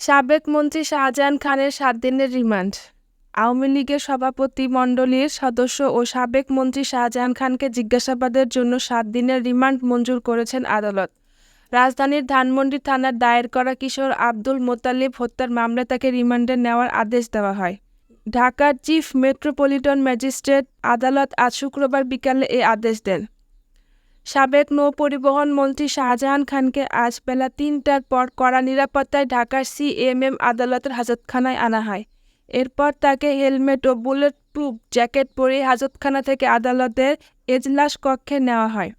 সাবেক মন্ত্রী শাহজাহান খানের সাত দিনের রিমান্ড। আওয়ামী লীগের সভাপতি মণ্ডলীর সদস্য ও সাবেক মন্ত্রী শাহজাহান খানকে জিজ্ঞাসাবাদের জন্য সাত দিনের রিমান্ড মঞ্জুর করেছেন আদালত। রাজধানীর ধানমন্ডি থানার দায়ের করা কিশোর আব্দুল মোতালিব হত্যার মামলায় তাকে রিমান্ডে নেওয়ার আদেশ দেওয়া হয়। ঢাকার চিফ মেট্রোপলিটন ম্যাজিস্ট্রেট আদালত আজ শুক্রবার বিকালে এই আদেশ দেন। সাবেক নৌ পরিবহন মন্ত্রী শাহজাহান খানকে আজ বেলা তিনটার পর কড়া নিরাপত্তায় ঢাকার সিএমএম আদালতের হাজতখানায় আনা হয়। এরপর তাকে হেলমেট ও বুলেট প্রুফ জ্যাকেট পরে হাজতখানা থেকে আদালতের এজলাস কক্ষে নেওয়া হয়।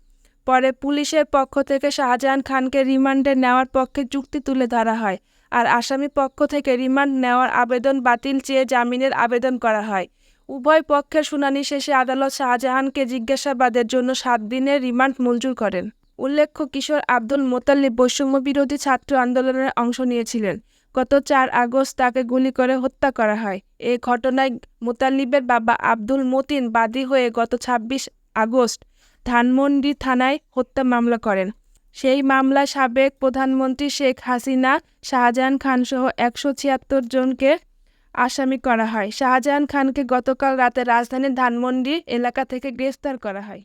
পরে পুলিশের পক্ষ থেকে শাহজাহান খানকে রিমান্ডে নেওয়ার পক্ষে যুক্তি তুলে ধরা হয়। আর আসামি পক্ষ থেকে রিমান্ড নেওয়ার আবেদন বাতিল চেয়ে জামিনের আবেদন করা হয়। উভয় পক্ষের শুনানি শেষে আদালত শাহজাহানকে জিজ্ঞাসাবাদের জন্য সাত দিনের রিমান্ড মঞ্জুর করেন। উল্লেখ্য, কিশোর আব্দুল মোতাল্লিব বৈষম্য বিরোধী ছাত্র আন্দোলনে অংশ নিয়েছিলেন। গত চার আগস্ট তাকে গুলি করে হত্যা করা হয়। এ ঘটনায় মোতাল্লিবের বাবা আব্দুল মতিন বাদী হয়ে গত ছাব্বিশ আগস্ট ধানমন্ডি থানায় হত্যা মামলা করেন। সেই মামলায় সাবেক প্রধানমন্ত্রী শেখ হাসিনা, শাহজাহান খানসহ একশো ছিয়াত্তর জনকে আসামি করা হয়। শাহজাহান খানকে গতকাল রাতে রাজধানীর ধানমন্ডি এলাকা থেকে গ্রেফতার করা হয়।